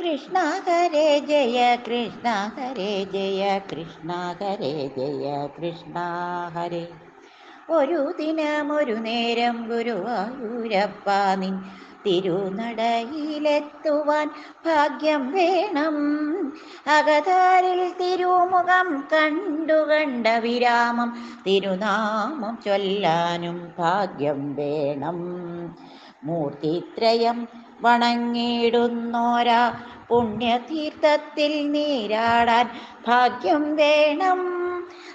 കൃഷ്ണ ഹരേ ജയ കൃഷ്ണ ഹരേ ജയ കൃഷ്ണ ഹരേ ജയ കൃഷ്ണ ഹരേ. ഒരു ദിനമൊരു നേരം ഗുരുവായൂരപ്പ നിൻ തിരുനടയിലെത്തുവാൻ ഭാഗ്യം വേണം. അകതാരിൽ തിരുമുഖം കണ്ടു കണ്ട വിരാമം തിരുനാമം ചൊല്ലാനും ഭാഗ്യം വേണം. മൂർത്തിത്രയം വണങ്ങിടുന്നോരാ പുണ്യതീർത്ഥത്തിൽ നീരാടാൻ ഭാഗ്യം വേണം.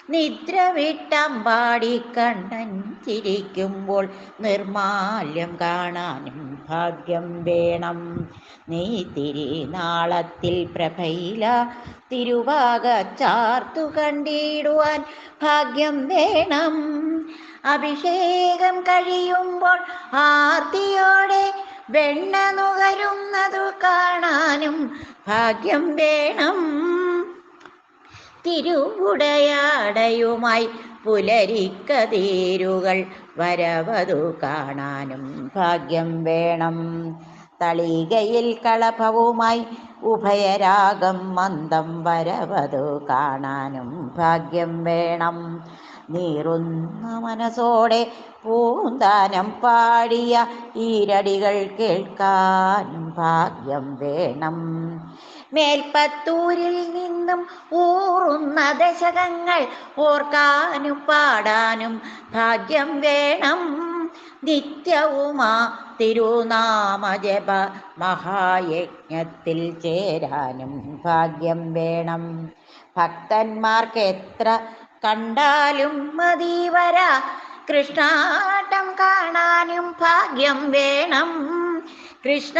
നിദ്ര വിട്ടമ്പാടി കണ്ണൻ ചിരിക്കുമ്പോൾ നിർമാല്യം കാണാനും ഭാഗ്യം വേണം. നീ തിരുനാളത്തിൽ പ്രഭയില തിരുവാക ചാർത്തു കണ്ടിടുവാൻ ഭാഗ്യം വേണം. അഭിഷേകം കഴിയുമ്പോൾ ആർത്തിയോടെ വെണ്ണ നുകരുന്നതു കാണാനും ഭാഗ്യം വേണം. തിരുവുടയാടയുമായി പുലരിക്കതീരുകൾ വരവതു കാണാനും ഭാഗ്യം വേണം. തളികയിൽ കളഭവുമായി ഉഭയരാഗം മന്ദം വരവതു കാണാനും ഭാഗ്യം വേണം. നീറുന്ന മനസ്സോടെ പൂന്താനം പാടിയ ഈരടികൾ കേൾക്കാൻ ഭാഗ്യം വേണം. മേൽപ്പത്തൂരിൽ നിന്നും ഊറുന്ന ദശകങ്ങൾ ഓർക്കാനും പാടാനും ഭാഗ്യം വേണം. നിത്യവുമാ തിരുനാമജപ മഹായജ്ഞത്തിൽ ചേരാനും ഭാഗ്യം വേണം. ഭക്തന്മാർക്ക് എത്ര കണ്ടാലും മതിവര കൃഷ്ണാട്ടം കാണാനും ഭാഗ്യം വേണം. കൃഷ്ണ